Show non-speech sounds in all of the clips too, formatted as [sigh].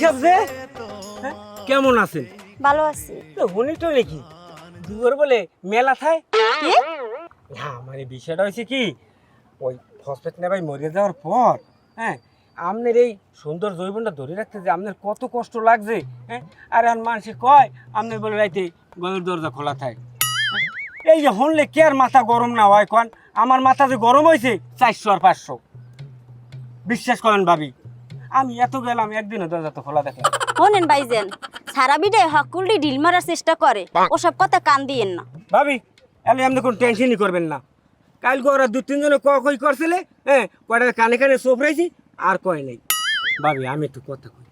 সাহেব যে? হ্যাঁ, কেমন আছেন? ভালো আছি। হুনি তো নাকি দুয়ার বলে মেলা থায়? কি? না আমার এই বিষয়টা হয়েছে কি ওই ফসফেট নেবাই মরে যাওয়ার পর হ্যাঁ আপনার এই সুন্দর জৈবনটা ধরে রাখতে যে আপনার কত কষ্ট লাগছে হ্যাঁ? আর এখন মানুষে কয় আপনার বলে রাইতে গলের দরজা খোলা থাকে হ্যাঁ? এই যে হনলে কে আর মাথা গরম না হয় কন? আমার মাথা যে গরম হয়েছে চারশো আর পাঁচশো। বিশ্বাস করেন ভাবি। আমি এত গেলাম একদিনও দরজা তো খোলা দেখলাম শোনেন ভাইজেন সারা বিডে হকুলটি ঢিল মারার চেষ্টা করে ওসব কথা কান দিয়েন না। ভাবি এলে আপনি কোনো টেনশনই করবেন না। কালকে ওরা দু তিনজনে ক কই করছিলে হ্যাঁ কয়টা কানে কানে সোফরাইছি আর কয় নাই। ভাবি আমি একটু কথা কই।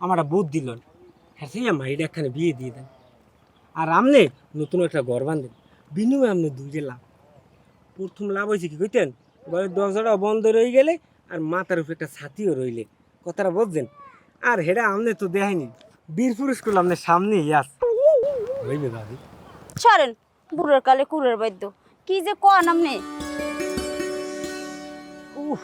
আমার বুধ দিল হ্যাঁ সেই এটা একখানে বিয়ে দিয়ে দেন। আর আমনে নতুন একটা ঘর বান্ধেন বিনিময়ে আপনি দুইটে লাভ। প্রথম লাভ হয়েছে কি কইতেন? ঘরের দরজাটা বন্ধ রয়ে গেলে আর মাথার উপরে একটা ছাতিও রইলে। কথাটা বলছেন আর হেডা আমনে তো দেখাইনি বীর পুরুষ করল আপনার সামনেই আস। হইবে দাদি। সরেন বুড়োর কালে কুড়ের বাদ্য। কি যে কন আপনি উফ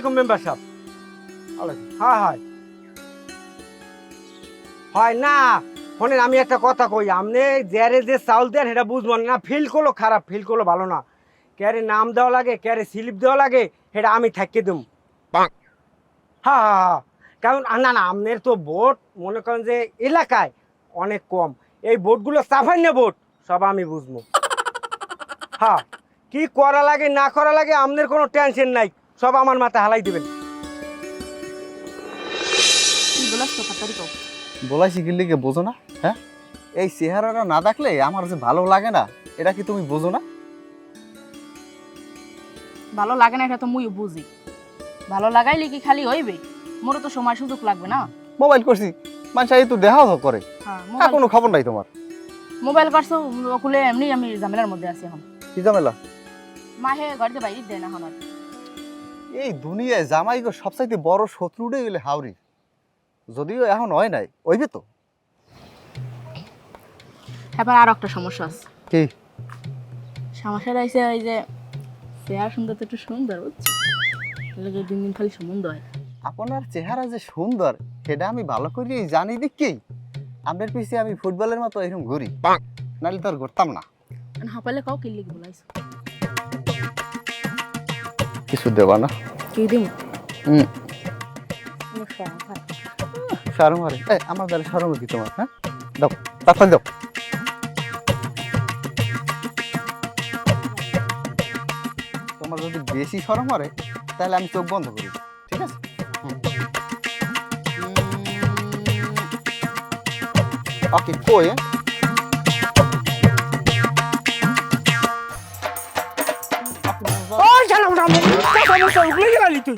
আলাইকুম মেম্বার সাহেব। হ্যাঁ হয় হয় না শোনেন আমি একটা কথা কই আপনি যারে যে চাউল দেন সেটা বুঝবেন না। ফিল করল খারাপ ফিল করল ভালো না। ক্যারে নাম দেওয়া লাগে ক্যারে স্লিপ দেওয়া লাগে সেটা আমি থাকিয়ে দেব হ্যাঁ হ্যাঁ হ্যাঁ কারণ না না আপনার তো ভোট মনে করেন যে এলাকায় অনেক কম। এই ভোটগুলো সাফাইন্য ভোট সব আমি বুঝব। [laughs] হ্যাঁ কি করা লাগে না করা লাগে আপনার কোনো টেনশন নাই। সব আমার মাথায় হালাই দিবেন। কি বলাস তো তাড়াতাড়ি কও বলাই শিখির লিগে বোঝো না হ্যাঁ? এই চেহারাটা না দেখলে আমার যে ভালো লাগে না এটা কি তুমি বোঝো না? ভালো লাগে না এটা তো মুই বুঝি। ভালো লাগাইলে কি খালি হইবে? মোরও তো সময় সুযোগ লাগবে না। মোবাইল করছি মানুষ এই তো দেখাও তো করে। হ্যাঁ কোনো খবর নাই তোমার? মোবাইল করছ খুলে এমনি আমি ঝামেলার মধ্যে আছি এখন। কি ঝামেলা? মাহে ঘরে বাইরে দেয় না আর। এই দুনিয়ায় জামাই গো সবচাইতে বড় শত্রুটাই গেলে হাওড়ি। যদিও এখন হয় নাই ওইবে তো? এবার আর একটা সমস্যা আছে। কি? সমস্যাটা হয়েছে ওই যে চেহারা সুন্দর তো একটু সুন্দর বুঝছ? লাগে দিন দিন খালি সম্বন্ধ হয়। আপনার চেহারা যে সুন্দর সেটা আমি ভালো করে জানি দেখি আপনার পিছিয়ে আমি ফুটবলের মতো এরকম ঘুরি। নাহলে তো আর ঘুরতাম না। হাঁপালে কাও কিনলে কি বলাইছো কিছু দেবা না? কি দিম? হুম। সারম আরে এই আমার বেলা সারম কি তোমার হ্যাঁ? দাও তাড়াতাড়ি দাও। তোমার যদি বেশি সরম মারে তাহলে আমি চোখ বন্ধ করি ঠিক আছে? ওকে কই হ্যাঁ? উঠা আমি সমস্যা উঠলে গেলি তুই।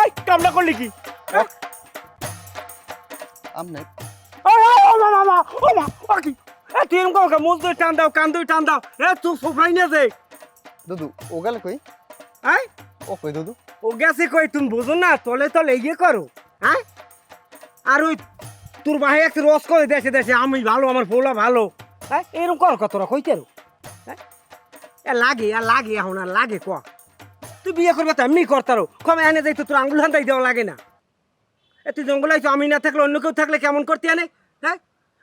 এই কামটা করলি কি? আমনে ও মা মা ও মা ও কি? এ তুই এরকম কাম মুখ দুই টান দাও কান দুই টান দাও। এ তুই সোফরাই নিয়ে যাই দুদু ও গেলে কই? ও কই দুদু? ও গেছে কই তুমি বুঝো না তলে তলে ইয়ে করো হ্যাঁ? আর ওই তোর একটা রস করে দেশে দেশে আমি ভালো আমার পোলা ভালো। হ্যাঁ এরকম কর কত রা কইতে হ্যাঁ? লাগে আর লাগে এখন আর লাগে ক? তুই বিয়ে করবে তো এমনি করতারো। কমে এনে যাই তো তোর আঙ্গুল হান্দাই দেওয়া লাগে না। এ তুই জঙ্গলে আইছো আমি না থাকলে অন্য কেউ থাকলে কেমন করতে আনে হ্যাঁ?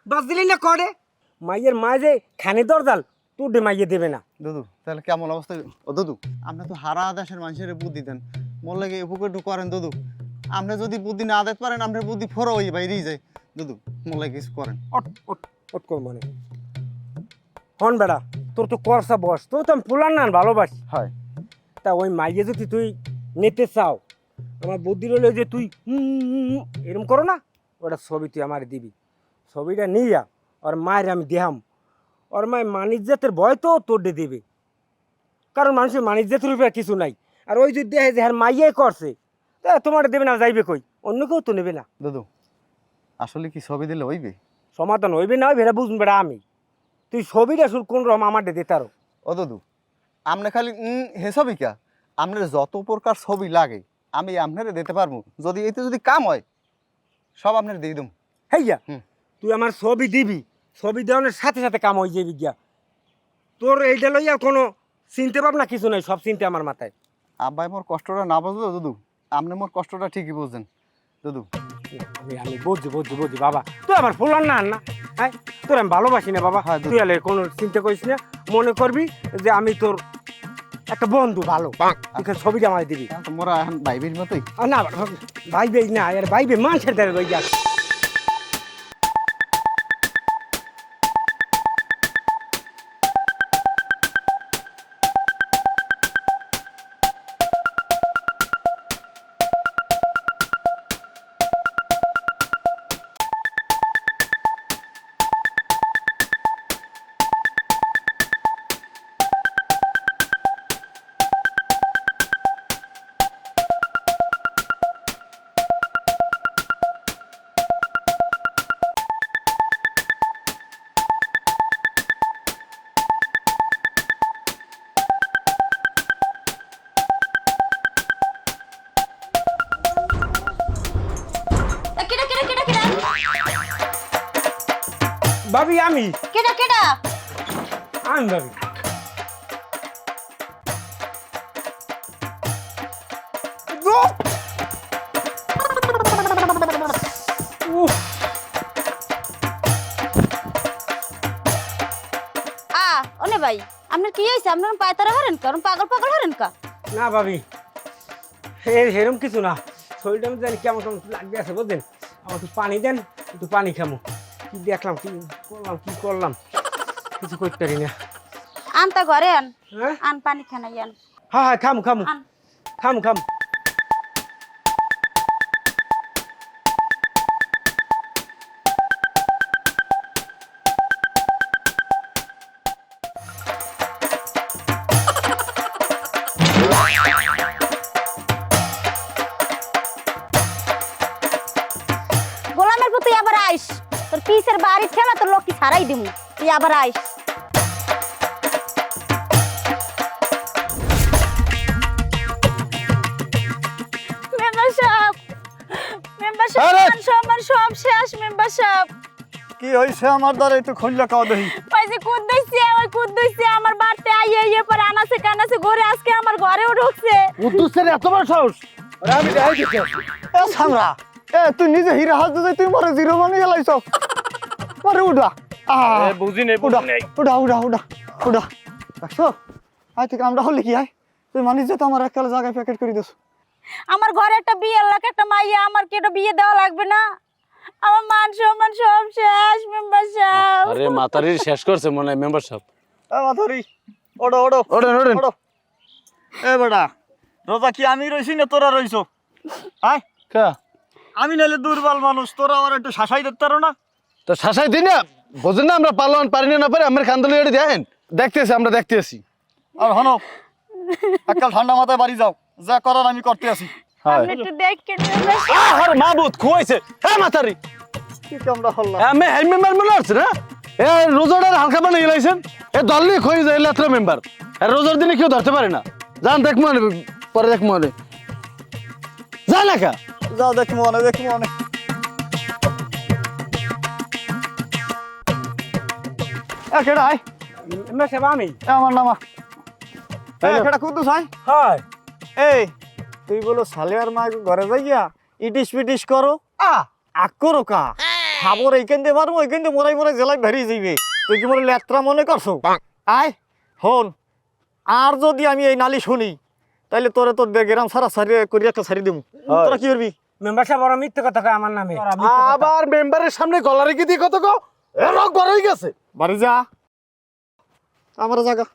বাস দিলি না করে মাইয়ের মা যে খানি দরজাল তোর ডে মাইয়ে দেবে না। দুদু তাহলে কেমন অবস্থা? ও দুদু আপনি তো হারা দেশের মানুষের বুদ্ধি দেন। মোর লাগে উপকারটু করেন দুদু। আপনি যদি বুদ্ধি না দিতে পারেন আপনার বুদ্ধি ফরো হয়ে বাইরেই যায়। দুদু মোর লাগে কিছু করেন। অট অট অট কর মনে। হন বেড়া তোর তো করসা বস তোর তো আমি ফুলার না ভালোবাসি। হয়। তা ওই মাইয়ে যদি তুই নিতে চাও আমার বুদ্ধি রইল যে তুই এরম করো না। ওটা ছবি তুই আমার দিবি। ছবিটা নিয়া ওর মায়ের আমি দেহাম ওর মায়ের মানিজ্জাতের ভয় তো তোর দেবে। কারণ মানুষের মানিজ্জাতের উপরে কিছু নাই। আর ওই যদি দেখে যে হ্যাঁ মাইয়ে করছে তা তোমার দেবে না যাইবে কই? অন্য কেউ তো নেবে না। দুদু আসলে কি ছবি দিলে হইবে? সমাধান হইবে না হইবে এটা বুঝুন বেড়া আমি। তুই ছবিটা শুধু কোন রকম আমার দিতে তারো। ও দুদু আপনি খালি হে ছবি কা? আপনার যত প্রকার ছবি লাগে আমি আপনারে দিতে পারব। যদি এতে যদি কাম হয় সব আপনার দিয়ে দেবো হেইয়া হুম। তুই আমার ছবি দিবি ছবি দেওয়ানোর সাথে সাথে কাম হয়ে যাবি গিয়া তোর এইটা লইয়া কোনো চিনতে ভাবনা কিছু নাই সব চিনতে আমার মাথায়। আব্বাই মোর কষ্টটা না বুঝলো দুদু। আপনি মোর কষ্টটা ঠিকই বুঝছেন দুদু। আমি আমি বুঝছি বুঝছি বুঝছি বাবা। তুই আমার ফুলন না আন্না না। হ্যাঁ তোর আমি ভালোবাসি না বাবা। হ্যাঁ। তুই আলে কোনো চিন্তা করিস না। মনে করবি যে আমি তোর একটা বন্ধু ভালো। তুই ছবি ছবিটা আমায় দিবি। মোরা এখন বাইবির মতোই। না ভাইবে না আর ভাইবে মানুষের দ্বারা লই যা কেডা কেডা? আমি ভাবি আ ওনে ভাই আপনার কি হয়েছে? আপনার পায়ে তারা হারেন কারণ পাগল পাগল হারেন কা? না ভাবি হে হেরম কিছু না। শরীরটা আমি জানি কেমন কেমন লাগবে আছে বুঝলেন? আমার একটু পানি দেন একটু পানি খামো। কি দেখলাম কি করলাম কি করলাম? কিছু করতে পারি না। আনতা ঘরে আন। হ্যাঁ? আন পানি খানাই আন। হ্যাঁ হ্যাঁ খাম খাম। আন। খাম খামু। ছাড়াই দিমু। তুই আবার আইস! মান সব শেষ মেম্বার কি হয়েছে আমার দ্বারা? একটু কাও পাইছে কুদ দইছে ওই কুদ দইছে আমার বাড়িতে আইয়ে ইয়ে পরে আনাছে কানাছে ঘরে আজকে আমার ঘরেও ঢুকছে। উদ্দুসের এত বড় সাহস? ওরা আমি দেখাই দিচ্ছি এ সামরা এ তুই নিজে হিরা হাত দিয়ে তুই মরে জিরো বানিয়ে লাইছ। মরে উঠা বুঝি নেই দেখছ হলি কি আয়? তুই মানিস যে তো আমার এককাল জায়গায় প্যাকেট করে দিস। আমার ঘরে একটা বিয়ে লাখ একটা মাইয়া আমার কি একটা বিয়ে দেওয়া লাগবে না? আমার মান সম্মান সব শেষ মেম্বার সাহেব আরে মাতারির শেষ করছে মনে হয় মেম্বার সাহেব এ মাথারি ওড়ো ওড়ো এ বেটা রোজা কি আমি রইছি না তোরা রইছো? আয়। কা? আমি নাহলে দুর্বল মানুষ তোরা আমার একটু শাসাই দিতে পারো না? তো শাসাই দিন না? বোঝেন না আমরা পালন পারি না না পারি আমার খান্দলি এড়ে দেখেন দেখতেছি আমরা দেখতেছি। আর হনো এককাল ঠান্ডা মাথায় বাড়ি যাও। যা করার আমি করতে আসি হ্যাঁ। আপনি একটু দেখেন মেম্বার আরে মাহবুদ খুয়াইছে। মাতারি কি কামড়া হল্লা। আমি হেড মেম্বার না? এ রোজার হালকা বানিয়ে এ দললি খই যায় লেত্র মেম্বার। আর রোজার দিনে কেউ ধরতে পারে না। যান দেখ মনে পরে দেখ মনে যা না কা যাও দেখি মনে দেখি মনে এ কেডা আয়। মেম্বার সাহেব আমি? এ আমার নামা। এ কেডা কুদ্দুস আয়। হয়। এই তুই বলো সালিয়ার মা ঘরে যাইয়া ইটিস পিটিস করো। আ। আক করো কা। খাবর এইখান দিয়ে মারবো এইখান দিয়ে মোরাই মোরাই জেলায় বেরিয়ে যাইবে। তুই কি মোরে লেত্রা মনে করছ? আয়। হন আর যদি আমি এই নালি শুনি তাইলে তোরে তোর গ্রাম সারা সারি করি একটা সারি দেবো তোরা কি করবি? মেম্বার সাহেব ওরা মিথ্যে কথা কয় আমার নামে। আবার মেম্বারের সামনে গলা রেখে দিয়ে কত গো এ রক বড় হয়ে গেছে। বাড়ি যা। আমার জায়গা।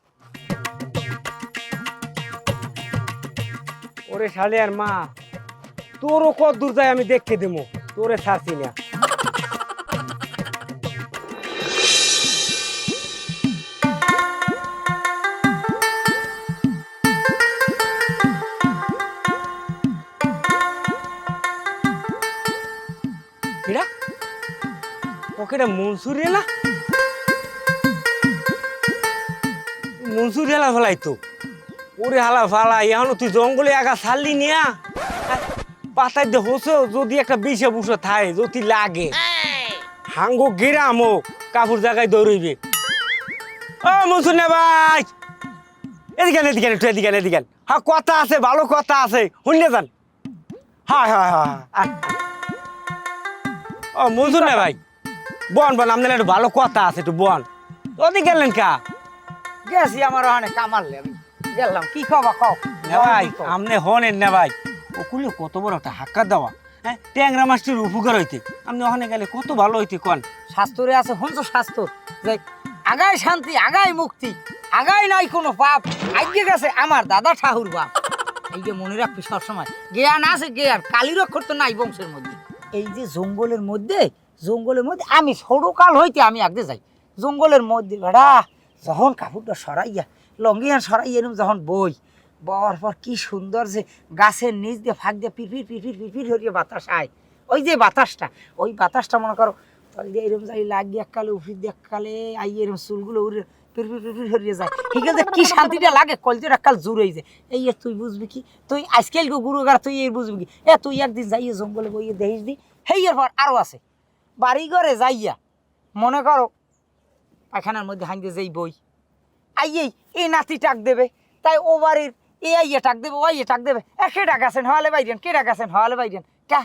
ওরে শালে আর মা তোরও কত দূর যায় আমি দেখতে দেবো তোরে ছাড়ছি না। ওকেটা মনসুর এলা মনসুর এলা ফেলাই তো। ওরে হালা ফালা, এখন তুই জঙ্গলে একা ছাড়লি নিয়া পাতায় দে হোসো, যদি একটা বিষে বুসে থাকে, যদি লাগে। হাঙ্গো গেরাম ও, কাপড় জায়গায় দৌড়ইবে। ও মুসুন ভাই! এদিকে এদিকে একটু এদিকে এদিকে। হ্যাঁ কথা আছে, ভালো কথা আছে শুনলে যান হ্যাঁ হ্যাঁ হ্যাঁ। ও মুসুন ভাই, বন বন আপনার একটু ভালো কথা আছে, একটু বন। ওদিকে গেলেন কা? গেছি আমার ওখানে কামারলে আমি গেলাম কি খবর? কও না ভাই আমনে হনেন না ভাই। ওকুলে কত বড় একটা হাক্কা দেওয়া। হ্যাঁ ট্যাংরা মাছটির উপকার হইতে। আপনি ওখানে গেলে কত ভালো হইতে কন। শাস্ত্রে আছে হংস শাস্ত্র যে আগায় শান্তি আগায় মুক্তি আগায় নাই কোনো পাপ। আগে গেছে আমার দাদা ঠাকুর বাপ। এই যে মনে রাখবি সবসময় জ্ঞান আছে জ্ঞান কালির অক্ষর তো নাই বংশের মধ্যে। এই যে জঙ্গলের মধ্যে জঙ্গলের মধ্যে আমি সরুকাল হইতে আমি আগে যাই। জঙ্গলের মধ্যে বেড়া যখন কাপড়টা সরাইয়া, লঙ্গিয়ান সরাইয়া এরম যখন বই, বর পর কি সুন্দর যে গাছের নিচ দিয়ে ফাঁক দিয়ে পিপির পিপির পিপির হরিয়ে বাতাস আয়। ওই যে বাতাসটা, ওই বাতাসটা মনে করো, তল দিয়ে এরম যাই লাগিয়ে এককালে, উফির দিয়ে এককালে আই এরম চুলগুলো উড়ে পিরপির পিরপির হরিয়ে যায়। ঠিক আছে কি শান্তিটা লাগে, কলজের এককাল জুড়েই যায় এই তুই বুঝবি কি? তুই আজকাল গো গুরুগার, তুই এর বুঝবি কি? এ তুই একদিন যাইয়ে জঙ্গলে বইয়ে দেখিস দি এর পর আরও আছে। বাড়ি ঘরে যাইয়া মনে করো পায়খানার মধ্যে হাইন্দে যেই বই। আইয়েই এই নাতি টাক দেবে। তাই ও বাড়ির এ আইয়ে টাক দেবে, ও আইয়ে টাক দেবে। এ কে ডাকাছেন হওয়ালে বাইরেন কে ডাকাছেন হওয়ালে বাইরেন। কা,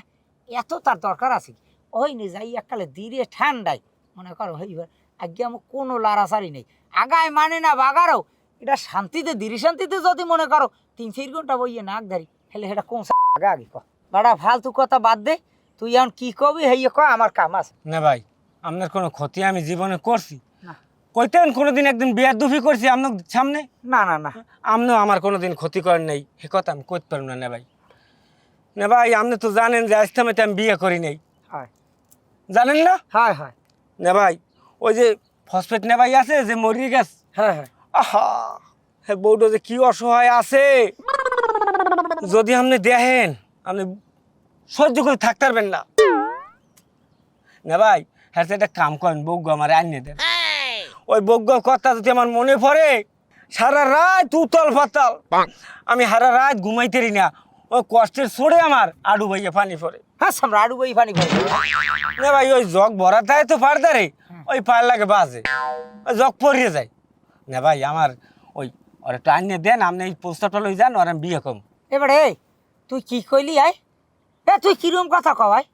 এত তার দরকার আছে? ওই নি যাই এককালে ধীরে ঠান্ডায়। মনে করো হইবার আগে আমার কোনো লাড়াছাড়ি নেই। আগায় মানে না বাগারও। এটা শান্তিতে, ধীরে শান্তিতে যদি মনে করো, তিন চার ঘণ্টা বইয়ে নাক ধারি, হেলে সেটা কোন আগে আগে ক। বাড়া, ফালতু কথা বাদ দে। তুই এখন কি কবি হেয়ে ক, আমার কাম আছে। না ভাই আপনার কোনো ক্ষতি আমি জীবনে করছি। কইতেন কোনোদিন একদিন বিয়ার দুফি করছি আপনার সামনে? না না না। আপনিও আমার কোনোদিন ক্ষতি করেন নাই। সে কথা আমি কইতে পারব না না ভাই। না ভাই আপনি তো জানেন যে আজ থামে আমি বিয়ে করি নাই। হয়। জানেন না? হয় হয়। না ভাই ওই যে ফসফেট না ভাই আছে যে মরিয়ে গেছে? হ্যাঁ হ্যাঁ। আহা! হে বউটা যে কি অসহায় আছে। যদি আপনি দেখেন আপনি সহ্য করে থাকতে পারবেন না। না ভাই হ্যাঁ একটা কাম করেন বৌগ আমার আনিয়ে দেন। ওই বৌগ কথা যদি আমার মনে পড়ে সারা রাত উতল ফাতাল আমি সারা রাত ঘুমাইতেরি না। ওই কষ্টের সরে আমার আডু ভাইয়া পানি পড়ে। হ্যাঁ সামরা আড়ু বই পানি ভরে না ভাই ওই জগ ভরা থাকে তো পারদারে ওই পায়ের লাগে বাজে। ওই জগ পরিয়ে যায়। না ভাই আমার ওই ওর একটু আনিয়ে দেন আপনি এই প্রস্তাবটা লই যান ওর আমি বিয়ে কম এবারে এই, তুই কি কইলি আয় এ তুই কিরম কথা কওয়াই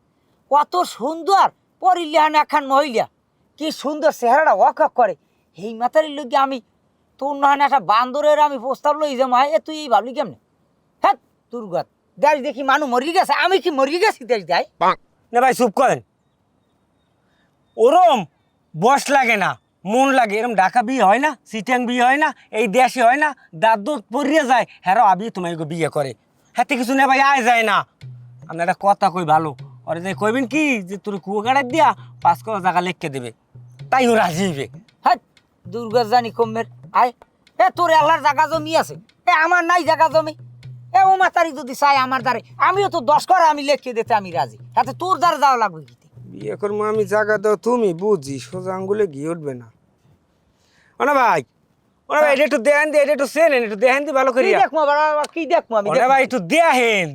কত সুন্দর পরিলিহান একখান মহিলা। কি সুন্দর চেহারাটা ওয়াক করে। এই মাতারির লোকে আমি তোর না হয় একটা বান্দরের আমি প্রস্তাব লই যে মায় এ তুই এই ভাবলি কেমনে? হ্যাঁ দুর্গত দেশ দেখি মানুষ মরি গেছে আমি কি মরি গেছি দেশ দেয়? না ভাই চুপ করেন। ওরম বস লাগে না মন লাগে এরম ঢাকা বিয়ে হয় না সিটাং বিয়ে হয় না এই দেশে হয় না দাঁত দুধ পরিয়ে যায় হ্যাঁ আবি তোমার বিয়ে করে। হাতে কিছু না ভাই আয় যায় না। আপনি একটা কথা কই ভালো ওরে যে কইবেন কি যে তোর কুয়ো কাটার দিয়া পাঁচ কটা জায়গা লিখকে দেবে তাই ও রাজি হইবে। হ্যাঁ দুর্গত জানি কমের। আয় এ তোর আল্লাহর জায়গা জমি আছে। এ আমার নাই জায়গা জমি। এ ও মাতারি যদি চাই আমার দ্বারে আমিও তো দশ করে আমি লেখকে দিতে আমি রাজি। তাতে তোর দ্বারা যাওয়া লাগবে কি বিয়ে করব আমি জায়গা দাও তুমি বুঝি সোজা আঙ্গুলে গিয়ে উঠবে না। ওনা ভাই ওনা ভাই এটা একটু দেখান দি এটা একটু সেনেন একটু দেখান দি ভালো কি করিয়া দেখব বাবা, কি দেখব আমি ওনা ভাই একটু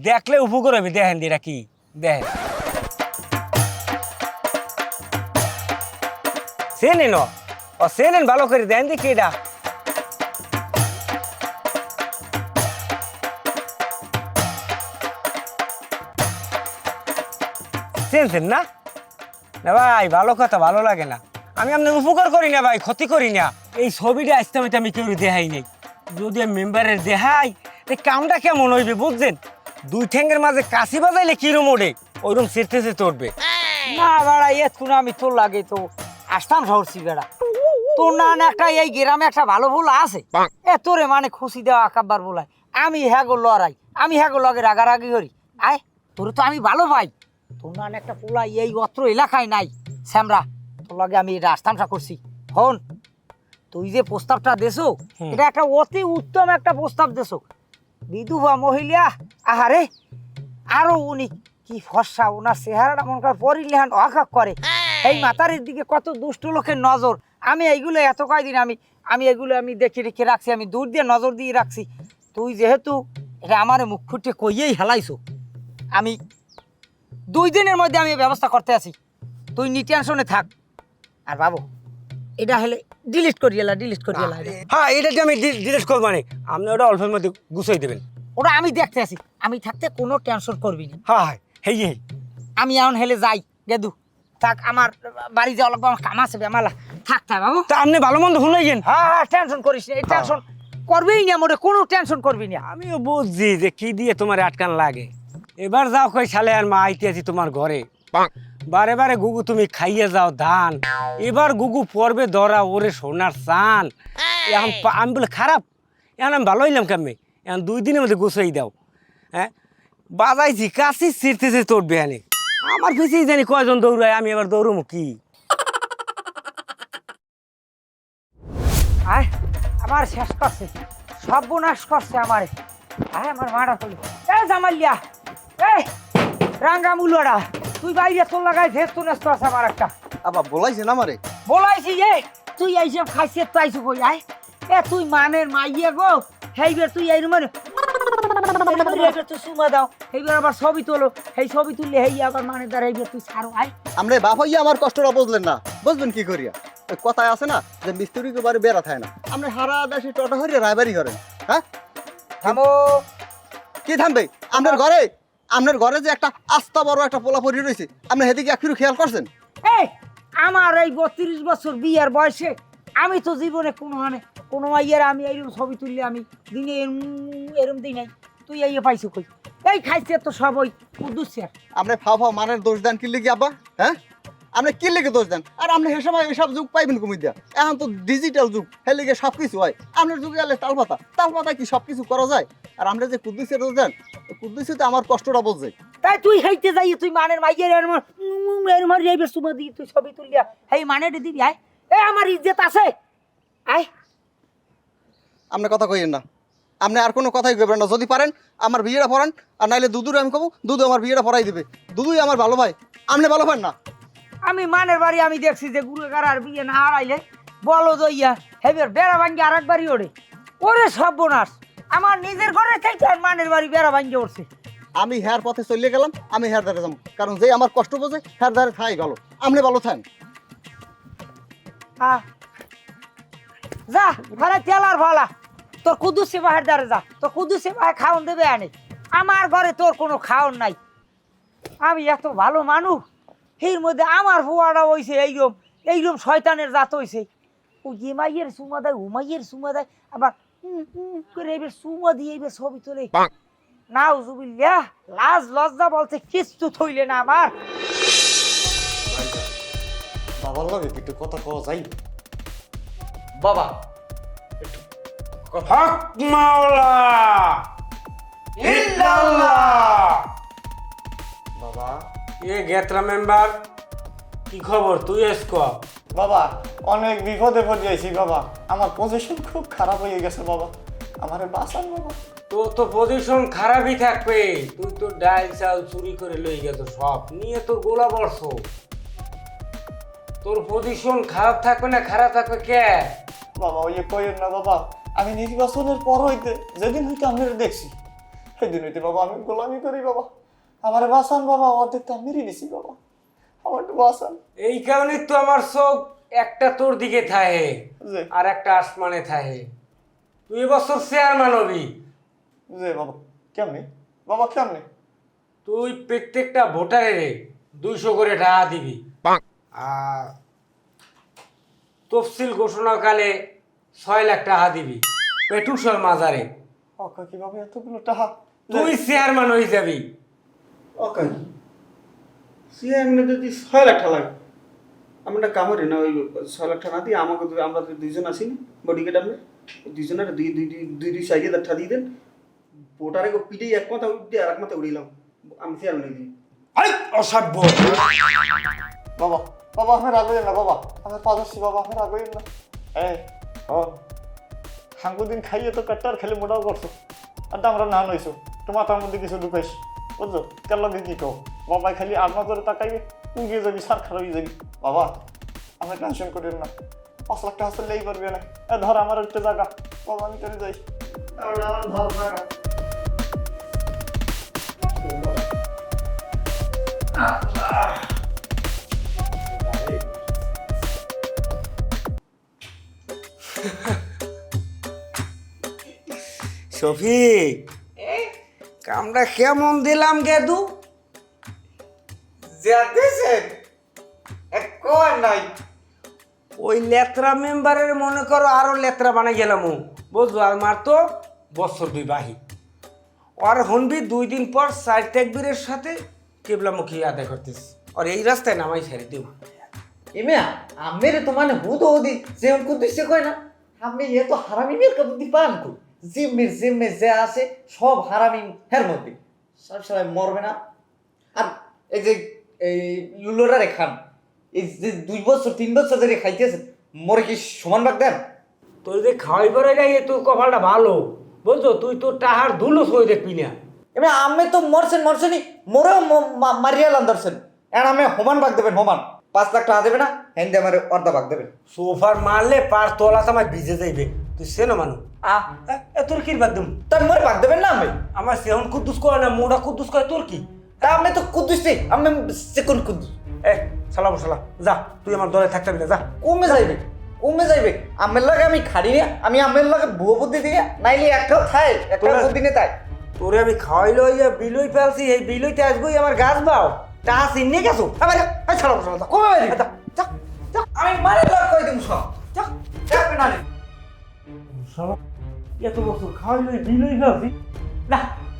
দেখলে উপকার হবে দেখেন দি এটা কি? দেখেন। সেনেন ও? ও ভালো করে দেন দি কি এটা চেনছেন না? না ভাই ভালো কথা ভালো লাগে না। আমি আপনার উপকার করি না ভাই ক্ষতি করি না। এই ছবিটা আসতে আমি কেউ দেখাই নেই। যদি আমি মেম্বারের দেখাই তে কামটা কেমন হইবে বুঝছেন? দুই ঠ্যাঙ্গের মাঝে কাশি বাজাইলে কিরম ওঠে? ওইরকম সেরতে সেরতে উঠবে না বেড়া আমি তোর লাগে তো। আসতাম সরছি বেড়া তোর না একটা এই গ্রামে একটা ভালো ভুল আছে। এ তোরে মানে খুশি দেওয়া আকাব্বার বলাই আমি হ্যাঁ গো লড়াই আমি হ্যাঁ গো লগে রাগারাগি করি। আয় তোরে তো আমি ভালো পাই। তোর না একটা পোলা এই অত্র এলাকায় নাই। শ্যামরা তোর লগে আমি এটা আসতামটা করছি। হন তুই যে প্রস্তাবটা দেছো এটা একটা অতি উত্তম একটা প্রস্তাব দেছো। বিধবা মহিলা আহারে আরও উনি কি ফর্সা ওনার চেহারাটা মনে কর পরিলেহান অকাক করে। এই মাতারির দিকে কত দুষ্ট লোকের নজর। আমি এইগুলো এত কয়দিন আমি আমি এগুলো আমি দেখি রেখে রাখছি আমি দূর দিয়ে নজর দিয়ে রাখছি। তুই যেহেতু এটা আমার মুখ ফুটে কইয়েই হেলাইছো আমি দুই দিনের মধ্যে আমি ব্যবস্থা করতে আছি। তুই নি টেনশনে থাক। আর বাবু এটা হলে ডিলিট করিয়েলা ডিলিট করিয়েলা। হ্যাঁ এটা যে আমি ডিলিট করব মানে আপনি ওটা অল্পের মধ্যে গুছাই দেবেন। ওটা আমি দেখতে আছি আমি থাকতে কোনো টেনশন করবি না। হ্যাঁ হ্যাঁ হেই হেই। আমি এখন হেলে যাই গেদু। থাক আমার বাড়ি যাওয়া লাগবে আমার কাম আছে বেমালা। থাক থাক বাবু। তা আপনি ভালো মন্দ শুনাইছেন হ্যাঁ হ্যাঁ টেনশন করিস না টেনশন করবেই না মোটে কোনো টেনশন করবি না। আমিও বুঝছি যে কি দিয়ে তোমার আটকান লাগে। এবার যাও কই সালে আর মা আইতে আছি তোমার ঘরে। বারে বারে গুগু তুমি খাইয়ে যাও ধান। এবার গুগু পড়বে ধরা ওরে সোনার চান। এখন আমি বলে খারাপ। এখন আমি ভালো হইলাম কেমনি? এখন দুই দিনের মধ্যে গুছাই দাও। হ্যাঁ? বাজাইছি কাশি ছিঁড়তেছে তোর বেহানে। আমার পিছিয়ে জানি কয়জন দৌড়ায় আমি এবার দৌড়মু কি? আমার শেষ করছে। সর্বনাশ করছে আমার। আয় আমার মারা তুলি। এ জামালিয়া এই রাঙ্গা মুলোড়া তুই বাইরে তোর লাগাই ভেস তো নষ্ট আছে আমার একটা। আবার বলাইছেন আমারে? বলাইছি এ তুই এইসব খাইছে তো আইসু কই আয়। এ তুই মানের মাইয়ে গো হেইবার তুই এই মানে তুই সুমা দাও এইবার আবার ছবি তোলো সেই ছবি তুললে হেই আবার মানে দ্বারা তুই ছাড়ো আয়। আমরা বাপ হইয়া আমার কষ্টটা বুঝলেন না। বুঝবেন কি করিয়া? কথায় আছে না যে মিস্ত্রিকে বাড়ি বেড়া থাকে না। আপনি হারা দাসি টটা হরিয়া রায়বাড়ি করেন হ্যাঁ? থামো। কি থামবে? আপনার ঘরে আপনার ঘরে যে একটা আস্তা বড় একটা পোলা পরি রয়েছে আপনি সেদিকে একটু খেয়াল করছেন? এই আমার এই বত্রিশ বছর বিয়ার বয়সে আমি তো জীবনে কোনো মানে কোনো মাইয়ের আমি এইরকম ছবি তুললে আমি দিনে এরম এরম দিই নাই। তুই এই পাইছো কই? এই খাইছে তো সবই কুদুসের আপনি ফাও ফাও মানের দোষ দেন কি লিখে আব্বা হ্যাঁ? আপনি কি লিখে দোষ দেন? আর আপনি সে সময় এসব যুগ পাইবেন কমি দিয়া এখন তো ডিজিটাল যুগ হে লিখে সব কিছু হয়। আপনার যুগে এলে তাল পাতা তাল পাতা কি সব কিছু করা যায়? আর আমরা যে কুদ্দুসের দোষ দেন কুদ্দুসে আমার কষ্টটা বোঝে তাই তুই হেইতে যাই তুই মানের মাইয়ের এরম উম, এরম যাইবে সুমা দিয়ে তুই ছবি তুললিয়া এই মানের দিবি আয়। এ আমার ইজ্জত আছে। আয়। আপনি কথা কইেন না। আপনি আর কোনো কথাই কইবেন না। যদি পারেন আমার বিয়েটা পড়ান আর নাইলে দুদুর আমি কব দুদু আমার বিয়েটা পড়াই দিবে। দুদুই আমার ভালো ভাই। আপনি ভালো পান না। আমি মানের বাড়ি আমি দেখছি যে গুরুগার আর বিয়ে না হারাইলে বলো দইয়া হেবের বেড়া ভাঙ্গি আর এক বাড়ি ওড়ে। ওরে সর্বনাশ আমার নিজের ঘরে থেকে আর মানের বাড়ি বেড়া ভাঙ্গি উঠছে আমি হেয়ার পথে চলে গেলাম আমি হ্যার ধারে যাব। কারণ যে আমার কষ্ট বোঝে হ্যার ধারে খাই গেল। আপনি ভালো থাকেন। যা ঘরে তেল আর ভালা। তোর কুদুসে বাহের দ্বারে যা তোর কুদুসে বাহে খাওন দেবে আনে। আমার ঘরে তোর কোনো খাওন নাই। আমি এত ভালো মানুষ। এর মধ্যে আমার ফুয়াটা হইছে এইরকম এইরকম শয়তানের জাত হইছে। ও ইমাইয়ের সুমা দেয় উমাইয়ের সুমা দেয় আবার করে এবার সুমা দিয়ে এবার ছবি তোলে। না উজুবিল্লা লাজ লজ্জা বলতে কিচ্ছু থইলে না আমার। বাবার লগে একটু কথা কওয়া যাই বাবা হক মাওলা! ইল্লাল্লাহ! বাবা এ গেত্রা মেম্বার কি খবর? তুই এসক বাবা অনেক বিপদে পড়ে যাইছি বাবা। আমার পজিশন খুব খারাপ হয়ে গেছে বাবা। আমারে বাঁচান বাবা। তোর তো পজিশন খারাপই থাকবে। তুই তো ডাল চাল চুরি করে লই গেছ সব। নিয়ে তোর গোলা বর্ষ। তোর পজিশন খারাপ থাকবে না খারাপ থাকবে কে? বাবা ওই কইেন না বাবা আমি নির্বাচনের পর হইতে যেদিন হইতে আমি দেখছি সেদিন হইতে বাবা আমি গোলামি করি বাবা। আমারে বাঁচান বাবা অর্ধেক তো আমি মেরে নিছি বাবা আমার বাঁচান এই কারণে তো আমার চোখ একটা তোর দিকে থাহে যে আর একটা আসমানে থাহে। তুই এবছর চেয়ারম্যান হবি। যে বাবা কেমনে? বাবা কেমনে? তুই প্রত্যেকটা ভোটারে দুইশো করে টাকা দিবি। আর তফসিল ঘোষণাকালে ছয় লাখ টাকা দিবি পেটুসর মাজারে। অকা কীভাবে এতগুলো টাকা? তুই চেয়ারম্যান হয়ে যাবি। ওকে সে এমনি যদি ছয় লাখ টাকা লাগে আমি একটা কামড়ি না ওই ছয় লাখ টাকা না দিয়ে আমাকে আমরা তো দুইজন আছি না বডিগার্ড আমরা দুইজনের দুই দুই দুই দুই সাইডে দেখা দিয়ে দেন ওটারে পিঠে এক মাথা উঠে আর এক মাথা উড়িলাম আমি চেয়ারম্যান দিই আই অসভ্য বাবা বাবা আমি রাগবেন না বাবা। আমি পাদর্শী বাবা আমি রাগবেন না। এই ও হাঙ্গুদিন খাইয়ে তো কাট্টার খেলে মোটাও করছ। আর আমরা না নইছো তো মাথার মধ্যে কিছু ঢুকাইস বুঝছ? কেন লাগে কি কো বাবা খালি আর নজরে তাকাইবে? উগিয়ে যাবি সার খারাপ যাবি। বাবা আমি টেনশন করেন না। পাঁচ লাখ টাকা চললেই পারবে না এ ধর আমার একটা জায়গা। বাবা আমি চলে যাই। শফিক! কামটা কেমন দিলাম গেদু? ওই লেত্রা মেম্বারের মনে করো আরও লেত্রা বানাই গেলাম বুঝলো আর মার তো বছর দুই বাহি আর হনবি দুই দিন পর সাইড টেকবিরের সাথে কেবলামুখী আদায় করতেছি। আর এই রাস্তায় নামাই ছেড়ে দেব ইমিয়া আমের তো মানে হুদ হুদি যে উনকু দিছে কই না আমি এ তো হারামি মেয়ের বুদ্ধি পান কই? জিম্মির জিম্মে যে আছে সব হারামি হের মধ্যে। সব সবাই মরবে না। আর এই যে এই লুলোরা রেখান এই যে দুই বছর তিন বছর ধরে খাইতেছে মরে কি সমান ভাগ দেন? তোর যে খাওয়াই করে যাই তোর কপালটা ভালো। বুঝছ? তুই তোর টাহার ধুলো সই দেখবি না। এমনি আমি তো মরছেন মরছেনি মরেও মারিয়া লান্দারছেন এখন আমি সমান ভাগ দেবেন সমান। পাঁচ লাখ টাকা দেবে না হেন্দে আমার অর্ধা ভাগ দেবেন। সোফার মারলে পার তোলা আমার ভিজে যাইবে। তুই সে না মানু আহ। এ তোর কি বাদ মরে দেবেন না আমি? আমার সেহন কুদ্দুস করে না মোড়া কুদ্দুস করে তোর কি? তা আমি তো কুদ্দুসি আমি সেকুন কুদ্দুস এ সালাম সালা যা তুই আমার দলে থাকতে না যা। কমে যাইবে? কমে যাইবে? আমের লাগে আমি খাড়ি না আমি আমের লাগে ভুয়ো বুদ্ধি দিয়ে নাইলে একটাও খাই একটা বুদ্ধি তাই। তোরে আমি খাওয়াইলো ইয়া বিলই পেলছি এই বিলইতে আসবোই আমার গাছ বাও। টাহা চিনে গেছো কমে আমি মারে লাগ কই দিম সব যা না সালা এত বছর খাওয়াইলো বিলই পেলছি না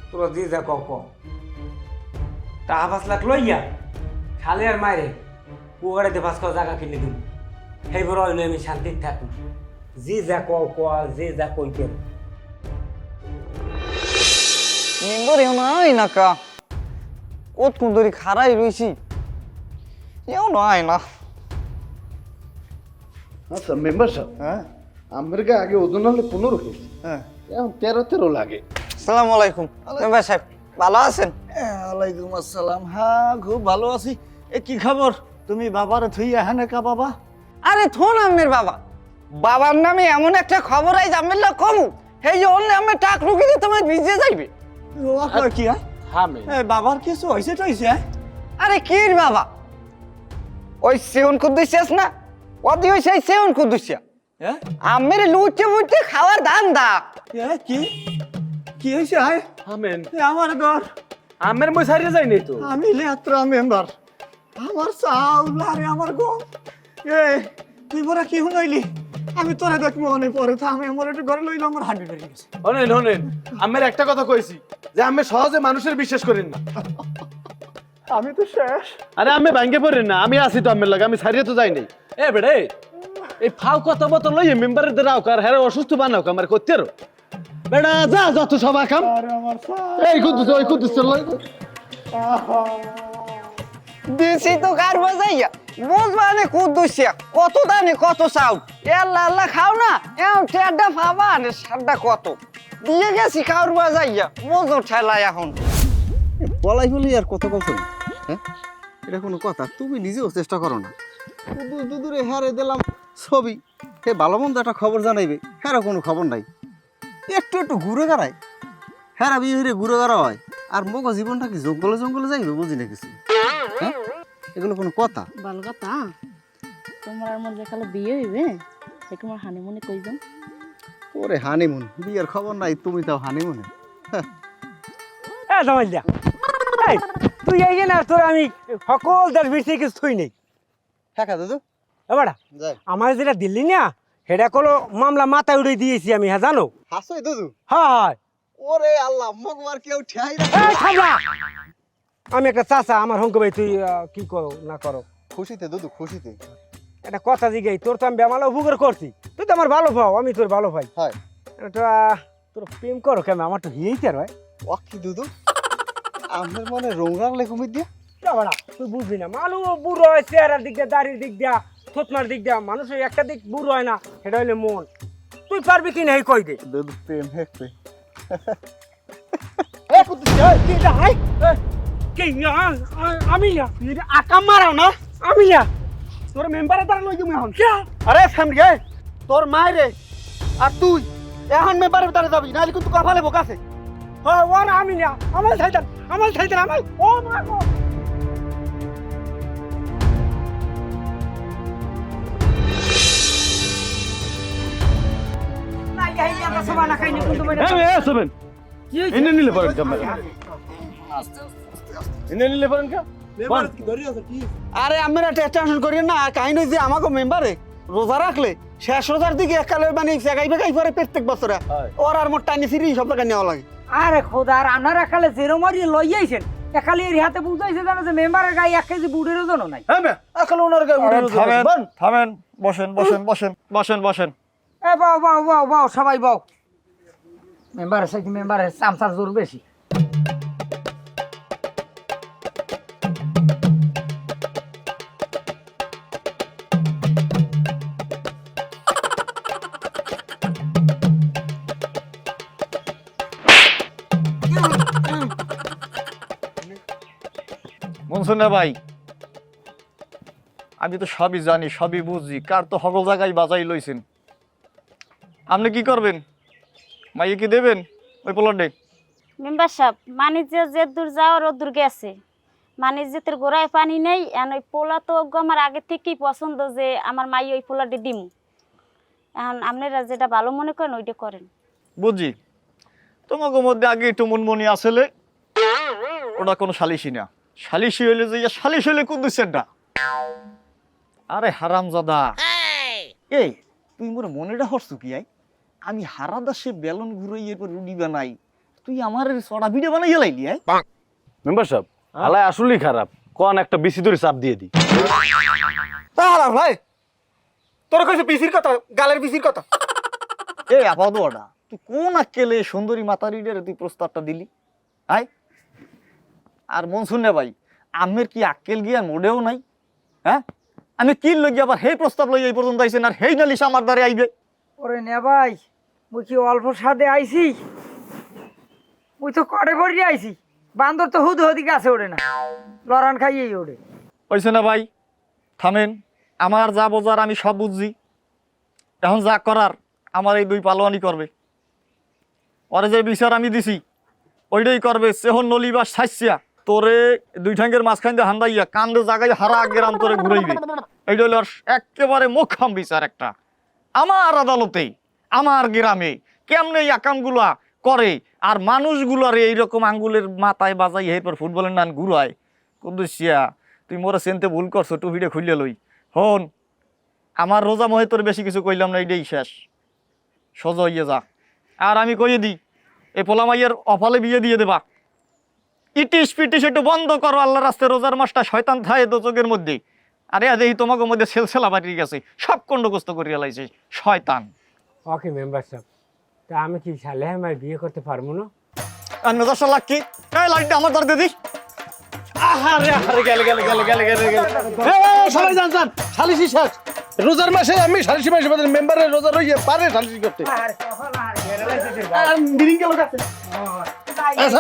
তোরা যে যা কও কও। টাহা পাঁচ লাখ লইয়া খালে আর মায়েরে কুয়াড়াতে পাঁচ কও জায়গা কিনে দিন সেই বড় হইলে আমি শান্তিতে থাকুন যে যা কও কও যে যা কইতেন নিন্দরে নাই না কা। কত কুন্দরি খারাই রইছি। এও নাই না। আচ্ছা মেম্বার সাহেব। হ্যাঁ? আমেরিকা আগে ওজন হলে পনেরো কেজি। হ্যাঁ। এখন তেরো তেরো লাগে। আসসালামু আলাইকুম। মেম্বার সাহেব ভালো আছেন? ওয়ালাইকুম আসসালাম। হ্যাঁ খুব ভালো আছি। এ কি খবর? তুমি বাবার থুই এখানে কা বাবা? আরে থোন আমের বাবা। বাবার নামে এমন একটা খবর আইজ আমের লোক কমু। সেই যে অন্য আমি টাক রুগী দিয়ে তোমার ভিজে যাইবে। ও কি হয়? হ্যাঁ এ, বাবার কিছু হয়েছে টইছে আরে কি বাবা? ওই সেউন কুদ্দুসিয়াস না? ওদি ওই সেই সেউন কুদ্দুসিয়া। হ্যাঁ আমের লুচে মুচে খাওয়ার দান দা এ, কি? কি হয়েছে হায়? আমেন এ, আমার ঘর। আমের মই সারিয়ে যায়নি তো? আমি লেত্রা মেম্বার। আমার চাউল আরে আমার গম এ তুই মোরা কি শুনাইলি? আমি তোরা দেখব অনেক পরে। তো আমি আমার একটু ঘরে লইলাম আমার হাঁটি বেরিয়ে গেছে। শোনেন শোনেন আমের একটা কথা কইছি যে আমি সহজে মানুষের বিশ্বাস করেন না। আমি তো শেষ। আরে আমি ভাঙ্গে পড়েন না। আমি আছি তো আমের লাগে আমি সারিয়ে তো যাই নাই। এ বেড়ে। এই ফাও কথা মতো লই মেম্বারের দ্বারা কার হ্যাঁ অসুস্থ বানাও আমার করতে রো বেড়া যা যত সবা কাম আরে এই কুদ্দুস ওই কুদ্দুস লই দিছি তো কার বাজাইয়া? বুঝবানে কুদ্দুসিয়া। কত দানে কত চাউল? এল্লা আল্লাহ খাও না। এম টেডা পাবা নে সাড্ডা কত? দিয়ে গেছি খাওয়ার বাজাইয়া। বোঝো ঠেলা এখন। বলাই বলি আর কত কথা হ্যাঁ? এটা কোনো কথা তুমি নিজেও চেষ্টা করো না। দুদূর দুদূরে হারে দিলাম। ছবি হে ভালো মন্দ একটা খবর জানাইবে হ্যাঁ কোনো খবর নাই। একটু একটু ঘুরে গাড়ায় হ্যাঁ বিয়ে হয়ে ঘুরে গাড়া হয়। আর মগ জীবনটা কি জঙ্গলে জঙ্গলে যাইবে বুঝি না কিছু? হ্যাঁ? এগুলো কোনো কথা? ভালো কথা। তোমার আর মোর যে বিয়ে হইবে সে তোমার হানিমুনে কই যাম ওরে হানিমুন বিয়ের খবর নাই তুমি তাও হানিমুনে এ তুই এই যে না তোর আমি সকল দেশ বিরছে কিছু থুই নেই। হ্যাঁ দাদু এবারা আমার যেটা দিল্লি না সেটা কোনো মামলা মাথায় উড়ে দিয়েছি আমি হ্যাঁ জানো? হাসোই দাদু। হয় ওরে আল্লাহ মগবার কেউ ঠাই আমি একটা চাচা আমার হঙ্ক ভাই তুই কি করো না করো? খুশিতে দাদু খুশিতে। একটা কথা জিগাই তোর তো আমি বেমালা উপকার করছি। তুই তো আমার ভালো পাও আমি তোর ভালো ভাই। হয়। তোর প্রেম করো কেন? আমার তো হিয়েইতে রয়। অক্ষি দুদু? আমার মনে রং রাখলে কমি দিয়া? তুই বুঝবি না। মালু বুড়ো চেহারার দিক দিয়ে দাড়ির দিক দিয়া থতমার দিক দিয়া মানুষের একটা দিক বুড়ো হয় না সেটা হইলে মন। তুই পারবি কি না এই কই দে দুদু প্রেম হেকতে কে আমি না। আকাম মারাও না? আমি না। তোর মেম্বারে দ্বারা লই তুমি এখন। আরে সামনে তোর মায়ের রে। আর তুই এখন মেম্বারের তারা যাবি নাহলে কিন্তু কপালে বোক আছে। হ্যাঁ ওর আমি না। আমার সাইদান আমার সাইদান আমার ও মা গো! এনে নিলে পারেন এনে নিলে পারেন কা? আরে আমরা টেনশন করি না কাহিনী যে আমাকে মেম্বারে রোজা রাখলে শেষ রোজার দিকে একালে মানে জায়গায় বেগাই পরে প্রত্যেক বছরে। ওর আর মোট টানি ফিরি সব টাকা নেওয়া লাগে। আরে খোদার আপনারা খালে জেরো মারি লই আইছেন? একালি এর হাতে বুঝাইছে জানো যে মেম্বারের গায়ে এক কেজি বুড়েরও জন্য নাই। হ্যাঁ একালে ওনার গায়ে থামেন বান। থামেন বসেন বসেন বসেন বসেন বসেন। এ, বাও বাও বাও বাও, সবাই বাও। মেম্বারের সাথে মেম্বারের চামচার জোর বেশি। মনসুনা ভাই? আমি তো সবই জানি, সবই বুঝি কার তো সকল জায়গায় বাজাই লইছেন? আপনি কি করবেন? মাইয়ে কি দেবেন? ওই প্লটে মেম্বার সাহেব বাণিজ্য যে যে দূর যাওয়ার ও দূর গেছে। বাণিজ্যের গোড়ায় পানি নেই এখন ওই পোলা তো আমার আগে থেকেই পছন্দ যে আমার মাই ওই পোলাটি দিম। এখন আপনারা যেটা ভালো মনে করেন ওইটা করেন। বুঝি। তোমাকে মধ্যে আগে একটু মনমনি আসলে ওটা কোনো সালিশি না। সালিশি হইলে যে ইয়া সালিশ হইলে কোন দুসেনটা আরে হারাম জাদা এই তুই মোর মনেটা হরছু কি আই? আমি হারাদা সে বেলন ঘুরাই এরপর রুডি বানাই। তুই আমার সড়া ভিডিও বানাই লাইলি আই মেম্বার সাহেব আলাই আসলেই খারাপ। কোন একটা বেশি ধরে চাপ দিয়ে দি। তাহলে ভাই তোর কাছে পিসির কথা গালের পিসির কথা? [laughs] এই আপাতত ওটা। তুই কোন আক্কেলে সুন্দরী মাতারিডের তুই প্রস্তাবটা দিলি আয় আর মন শুনে ভাই আমের কি আক্কেল গিয়া মোড়েও নাই হ্যাঁ? আমি কি লই আবার সেই প্রস্তাব লই এই পর্যন্ত আইছেন আর সেই নালিশ আমার দ্বারে আইবে। ওরে নে ভাই মুই কি অল্প স্বাদে আইছি? মুই তো কটে ভরি আইছি। বান্দর তো হুদ হদিকে আছে ওড়ে না। লড়ান খাইয়েই ওড়ে। হয়েছে না ভাই, থামেন, আমার যা বোঝার আমি সব বুঝছি। এখন যা করার, আমার এই দুই পালোয়ানি করবে। ওরে যে বিচার আমি দিছি, ওইটাই করবে সেহন নলি বা সাইসিয়া। তোরে দুই ঠ্যাঙ্গের মাঝখান দিয়ে হান্দাইয়া কান্দে জাগাই হারা গ্রাম তোরে ঘুরাইবে। এইটা হলো একেবারে মোক্ষম বিচার একটা। আমার আদালতে আমার গ্রামে কেমনে এই আকামগুলা করে? আর মানুষগুলার এইরকম আঙ্গুলের মাথায় বাজাই এরপর ফুটবলের নান ঘুরায় কুদ্দুসিয়া তুই মোরা চেনতে ভুল করছ টুপিটা খুললে লই। হন, আমার রোজা মহে তোর বেশি কিছু কইলাম না এটাই শেষ। সোজা হইয়ে যা। আর আমি কইয়ে দিই এই পোলামাইয়ের অফালে বিয়ে দিয়ে দেবা। ইটিস পিটিস একটু বন্ধ করো আল্লাহ রাস্তায় রোজার মাসটা শয়তান থায় চোখের মধ্যে। আরে আজ এই তোমাকে মধ্যে সেলসেলা বাড়িয়ে গেছে, সব কণ্ডগ্রস্ত করিয়া লাইছে, শয়তান। ওকে মেম্বার সাহেব। তা আমি কি সালে আমার বিয়ে করতে পারব না? আর নজর লাগ কি? এই লাইটটা আমার দর দিদি আরে আরে গেলে গেলে গেলে গেলে গেলে গেলে। সবাই যান যান। সালিশি শেষ। রোজার মাসে আমি সালিশি মাসে বাদে মেম্বারের রোজা রইয়ে পারে সালিশি করতে। আর মিটিং গেল কাছে আচ্ছা